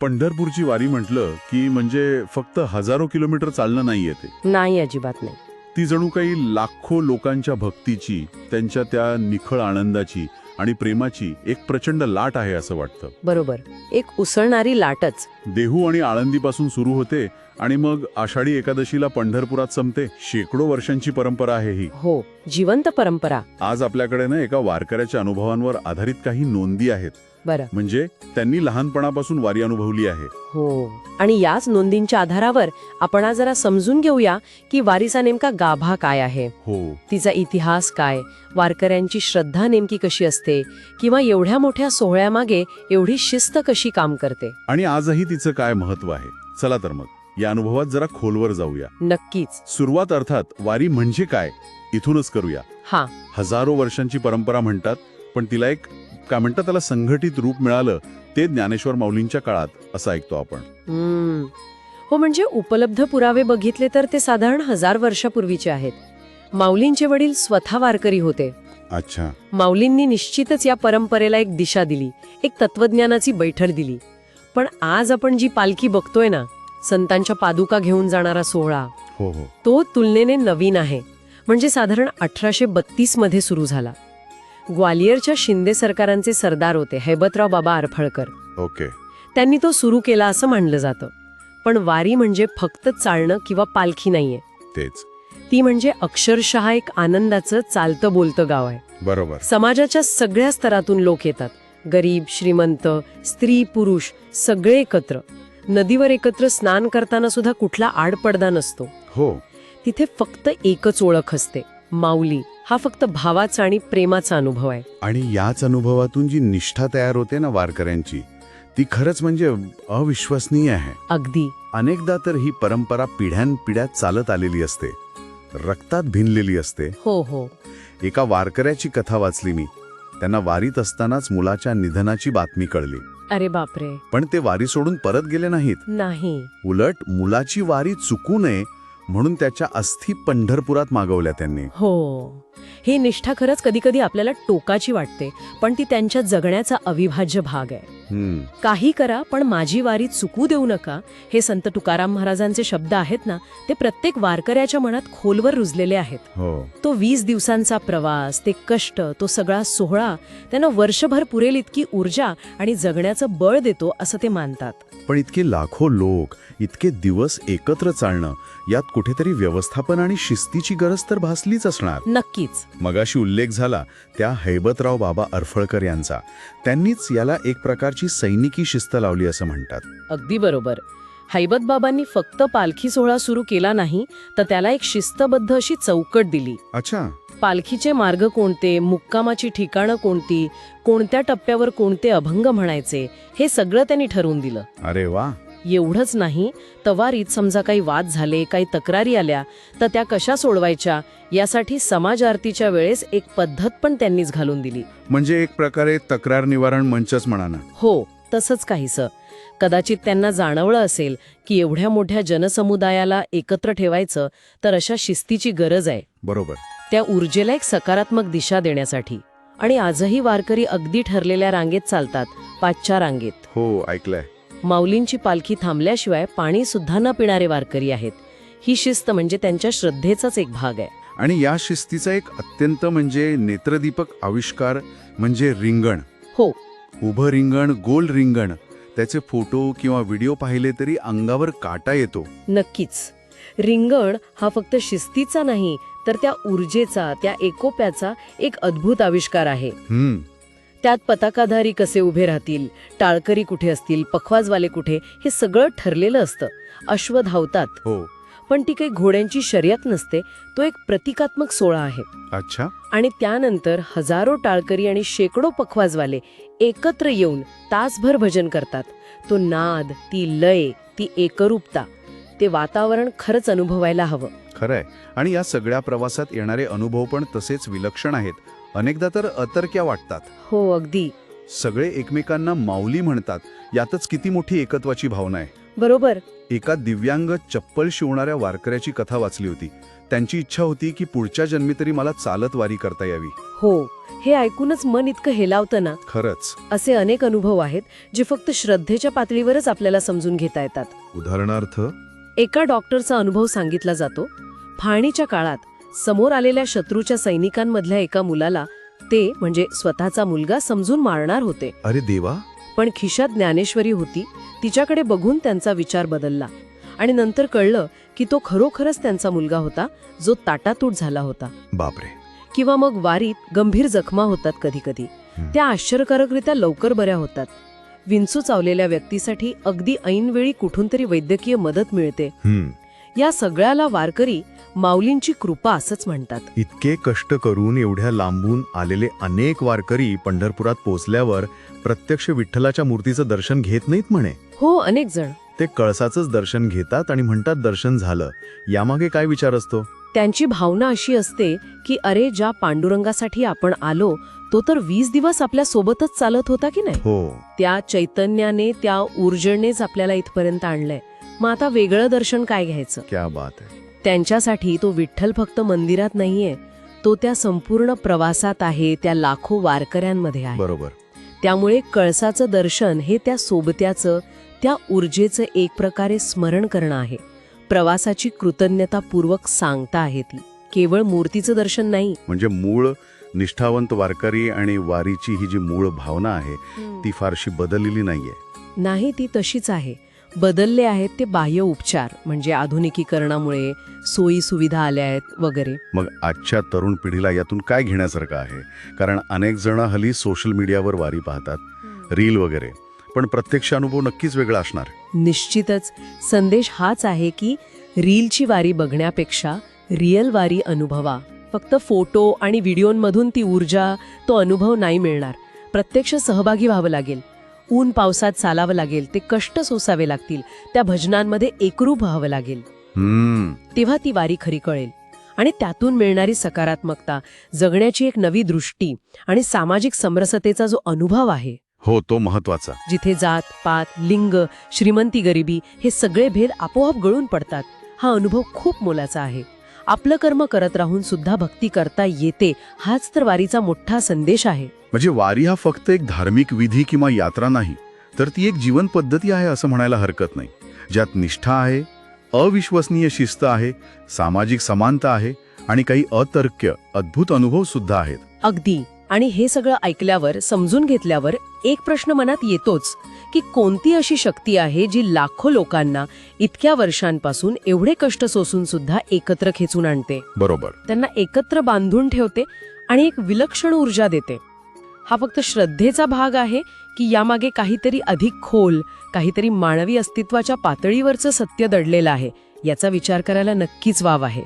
पंढरपूरची वारी म्हटलं की म्हणजे फक्त हजारो किलोमीटर चालणं नाहीये ते नाही अजिबात नाही. ती जणू काही लाखो लोकांच्या भक्तीची त्यांच्या त्या निखळ आनंदाची आणि प्रेमाची एक प्रचंड लाट आहे असं वाटतं. बरोबर. एक उसळणारी लाटच. देहू आणि आळंदीपासून सुरू होते आणि मग आषाढी एकादशीला पंढरपुरात संपते. शेकडो वर्षांची परंपरा आहे ही. हो जिवंत परंपरा. आज आपल्याकडे ना एका वारकऱ्याच्या अनुभवांवर आधारित काही नोंदी आहेत. बरं. म्हणजे त्यांनी लहानपणापासून वारी अनुभवली आहे. हो आणि याच नोंदींच्या आधारावर आपण आज जरा समजून घेऊया की वारीचा नेमका गाभा काय आहे. हो. तिचा इतिहास काय? वारकऱ्यांची श्रद्धा नेमकी कशी असते? किंवा एवढ्या मोठ्या सोहळ्यामागे एवढी शिस्त कशी काम करते? आणि आजही तिचं काय महत्त्व आहे? चला तर मग या अनुभवात जरा खोलवर जाऊया. नक्कीच. सुरुवात अर्थात वारी म्हणजे काय? इथूनच करूया. हा. हजारो वर्षांची परंपरा म्हणतात पण तिला एक काय म्हणतात त्याला संघटित रूप मिळालं ते ज्ञानेश्वर माऊलींच्या काळात असं ऐकतो आपण. हम्म. हो म्हणजे उपलब्ध पुरावे बघितले तर ते साधारण हजार वर्षापूर्वीचे आहेत. माऊलींचे वडील स्वतः वारकरी होते. अच्छा. माऊलींनी निश्चितच या परंपरेला एक दिशा दिली एक तत्वज्ञानाची बैठक दिली. पण आज आपण जी पालखी बघतोय ना संतांच्या पादुका घेऊन जाणारा सोहळा हो हो. तो तुलनेने नवीन आहे. म्हणजे साधारण अठराशे बत्तीसमध्ये सुरू झाला. ग्वालियरच्या शिंदे सरकारांचे सरदार होते हैबतराव बाबा अरफळकर ओके. त्यांनी तो सुरू केला असं मानलं जातं. पण वारी म्हणजे फक्त चालणं किंवा पालखी नाहीये. तेच. ती म्हणजे अक्षरशः एक आनंदाचं चालतं बोलतं गाव आहे. बरोबर. समाजाच्या सगळ्या स्तरातून लोक येतात. गरीब श्रीमंत स्त्री पुरुष सगळे एकत्र. नदीवर एकत्र स्नान करताना सुद्धा कुठला आडपडदा नसतो. हो. तिथे फक्त एकच ओळख असते माऊली. हा फक्त भावाचा आणि प्रेमाचा अनुभव आहे. आणि याच अनुभवातून जी निष्ठा तयार होते ना वारकऱ्यांची ती खरंच म्हणजे अविश्वसनीय आहे. अगदी. अनेकदा तर ही परंपरा पिढ्यानपिढ्या चालत आलेली असते. रक्तात भिनलेली असते. हो हो. एका वारकऱ्याची कथा वाचली मी. त्यांना वारीत असतानाच मुलाच्या निधनाची बातमी कळली. अरे बापरे. पण ते वारी सोडून परत गेले नाहीत. नाही. उलट मुलाची वारी चुकू नये म्हणून त्याच्या अस्थी पंढरपुरात मागवल्या त्यांनी. हो. ही निष्ठा खरंच कधी कधी आपल्याला टोकाची वाटते पण ती त्यांच्या जगण्याचा अविभाज्य भाग आहे. काही करा पण माझी वारी चुकू देऊ नका हे संत तुकाराम महाराजांचे शब्द आहेत ना ते प्रत्येक वारकऱ्याच्या मनात खोलवर रुजलेले आहेत. हो. तो वीस दिवसांचा प्रवास ते कष्ट तो सगळा सोहळा त्यांना वर्षभर पुरेल इतकी ऊर्जा आणि जगण्याचं बळ देतो असं ते मानतात. पण इतके लाखो लोक इतके दिवस एकत्र चालणं यात कुठेतरी व्यवस्थापन आणि शिस्तीची गरज तर भासलीच असणार. नक्कीच. मगाशी उल्लेख झाला त्या हैबतराव बाबा अरफळकर यांचा. त्यांनीच याला एक प्रकारची सैनिकी शिस्त लावली असं म्हणतात. अगदी बरोबर. हैबत बाबांनी फक्त पालखी सोहळा सुरू केला नाही तर त्याला एक शिस्तबद्ध अशी चौकट दिली. अच्छा. पालखीचे मार्ग कोणते मुक्कामाची ठिकाणं कोणती कोणत्या टप्प्यावर कोणते अभंग म्हणायचे हे सगळं त्यांनी ठरवून दिलं. अरे वा. एवढंच नाही तवारीत समजा काही वाद झाले काही तक्रारी आल्या तर त्या कशा सोडवायच्या? यासाठी समाज आरतीच्या वेळेस एक पद्धत पण त्यांनीच घालून दिली. म्हणजे एक प्रकारे तक्रार निवारण मंचच म्हणा हो तसंच काहीसं. कदाचित त्यांना जाणवलं असेल की एवढ्या मोठ्या जनसमुदायाला एकत्र ठेवायचं तर अशा शिस्तीची गरज आहे. बरोबर. त्या ऊर्जेला एक सकारात्मक दिशा देण्यासाठी. आणि आजही वारकरी अगदी ठरलेल्या रांगेत चालतात पाचच्या रांगेत. हो ऐकलंय. माऊलींची पालखी थांबल्याशिवाय पाणी सुद्धा न पिणारे वारकरी आहेत. ही शिस्त म्हणजे त्यांच्या श्रद्धेचाच एक भाग आहे. आणि या शिस्तीचा एक अत्यंत म्हणजे नेत्रदीपक आविष्कार म्हणजे रिंगण. हो. उभं रिंगण गोल रिंगण त्याचे फोटो किंवा व्हिडिओ पाहिले तरी अंगावर काटा येतो. नक्कीच. रिंगण हा फक्त शिस्तीचा नाही तर त्या ऊर्जेचा त्या एकोप्याचा एक अद्भुत आविष्कार आहे. हम्म. त्यात पताकाधारी कसे उभे राहतील टाळकरी कुठे असतील पखवाजवाले कुठे हे सगळं ठरलेलं असतं. अश्व धावतात हो. पण ती काही घोड्यांची शर्यत नसते तो एक प्रतिकात्मक सोहळा आहे. अच्छा. आणि त्यानंतर हजारो टाळकरी आणि शेकडो पखवाजवाले एकत्र येऊन तासभर भजन करतात. तो नाद ती लय ती एकरूपता ते वातावरण खरंच अनुभवायला हवं. खरंय. आणि या सगळ्या प्रवासात येणारे अनुभव पण तसेच विलक्षण आहेत. अनेकदा तर अतर्क्या वाटतात. हो अगदी. सगळे एकमेकांना माऊली म्हणतात. यातच किती मोठी एकत्वाची भावना आहे. बरोबर. एका दिव्यांग चप्पल शिवणाऱ्या वारकऱ्याची कथा वाचली होती. त्यांची इच्छा होती की पुढच्या जन्मी तरी मला चालत वारी करता यावी. हो हे ऐकूनच मन इतकं हेलावतं ना? खरंच. असे अनेक अनुभव आहेत जे फक्त श्रद्धेच्या पातळीवरच आपल्याला समजून घेता येतात. उदाहरणार्थ? एका डॉक्टरचा अनुभव सांगितला जातो. फाळणीच्या काळात समोर आलेल्या शत्रूच्या सैनिकांमधल्या एका मुलाला ते म्हणजे स्वतःचा मुलगा समजून मारणार होते. अरे देवा. पण खिशात ज्ञानेश्वरी होती. तिच्याकडे बघून त्यांचा विचार बदलला. आणि नंतर कळलं की तो खरोखरच त्यांचा मुलगा होता जो ताटातूट झाला होता. बापरे. किंवा मग वारीत गंभीर जखमा होतात कधी कधी. त्या आश्चर्यकारकरित्या लवकर बऱ्या होतात. विंचू चावलेल्या व्यक्तीसाठी अगदी ऐनवेळी कुठून तरी वैद्यकीय मदत मिळते. या सगळ्याला वारकरी माऊलींची कृपा असंच म्हणतात. इतके कष्ट करून एवढ्या लांबून आलेले अनेक वारकरी पंढरपुरात पोचल्यावर प्रत्यक्ष विठ्ठलाच्या मूर्तीचं दर्शन घेत नाहीत म्हणे. हो अनेक जण. ते कळसाचंच दर्शन घेतात आणि म्हणतात दर्शन झालं. यामागे काय विचार असतो? त्यांची भावना अशी असते की अरे ज्या पांडुरंगासाठी आपण आलो तो तर वीस दिवस आपल्या सोबतच चालत होता की नाही? हो. त्या चैतन्याने त्या ऊर्जेनेच आपल्याला इथपर्यंत आणलंय. मग आता वेगळं दर्शन काय घ्यायचं? क्या बात आहे. त्यांच्यासाठी तो विठ्ठल फक्त मंदिरात नाहीये. तो त्या संपूर्ण प्रवासात आहे त्या लाखो वारकऱ्यांमध्ये आहे. बरोबर. त्यामुळे कळसाचं दर्शन हे त्या सोबत्याचं त्या ऊर्जेचं एक प्रकारे स्मरण करणं आहे. प्रवासाची कृतज्ञतापूर्वक सांगता आहे ती. केवळ मूर्तीचं दर्शन नाही. म्हणजे मूळ निष्ठावंत वारकरी आणि वारीची ही जी मूळ भावना आहे ती फारशी बदललेली नाहीये. नाही ती तशीच आहे. बदलले आहेत ते बाह्य उपचार म्हणजे आधुनिकीकरणामुळे सोयी सुविधा आल्या आहेत वगैरे. मग आजच्या तरुण पिढीला यातून काय घेण्यासारखं आहे? कारण अनेक जण हल्ली सोशल मीडियावर वारी पाहतात रील वगैरे. पण प्रत्यक्ष अनुभव नक्कीच वेगळा असणार. निश्चितच संदेश हाच आहे की रीलची वारी बघण्यापेक्षा रिअल वारी अनुभवा. फक्त फोटो आणि व्हिडिओंमधून ती ऊर्जा तो अनुभव नाही मिळणार. प्रत्यक्ष सहभागी व्हावं लागेल. ऊन पावसात चालावं लागेल ते कष्ट सोसावे लागतील त्या भजनांमध्ये एकरूप व्हावं लागेल. तेव्हा ती वारी खरी कळेल. आणि त्यातून मिळणारी सकारात्मकता जगण्याची एक नवी दृष्टी आणि सामाजिक समरसतेचा जो अनुभव आहे. हो तो महत्त्वाचा जिथे जात पात लिंग श्रीमंती गरिबी हे सगळे भेद आपोआप गळून पडतात. हा अनुभव खूप मोलाचा आहे. आपलं कर्म करत राहून सुद्धा भक्ती करता येते हाच तर वारीचा मोठा संदेश आहे. म्हणजे वारी हा फक्त एक धार्मिक विधी किंवा यात्रा नाही तर ती एक जीवन पद्धती आहे असं म्हणायला हरकत नाही. ज्यात निष्ठा आहे अविश्वसनीय शिस्त आहे सामाजिक समानता आहे आणि काही अतर्क्य अद्भुत अनुभव सुद्धा आहेत. अगदी. आणि हे सगळं ऐकल्यावर समजून घेतल्यावर एक प्रश्न मनात येतोच की कोणती अशी शक्ती आहे जी लाखो लोकांना इतक्या वर्षांपासून एवढे कष्ट सोसून सुद्धा एकत्र खेचून आणते? बरोबर. त्यांना एकत्र बांधून ठेवते आणि एक विलक्षण ऊर्जा देते. हा फक्त श्रद्धेचा भाग आहे की यामागे काहीतरी अधिक खोल काहीतरी मानवी अस्तित्वाच्या पातळीवरचं सत्य दडलेलं आहे याचा विचार करायला नक्कीच वाव आहे.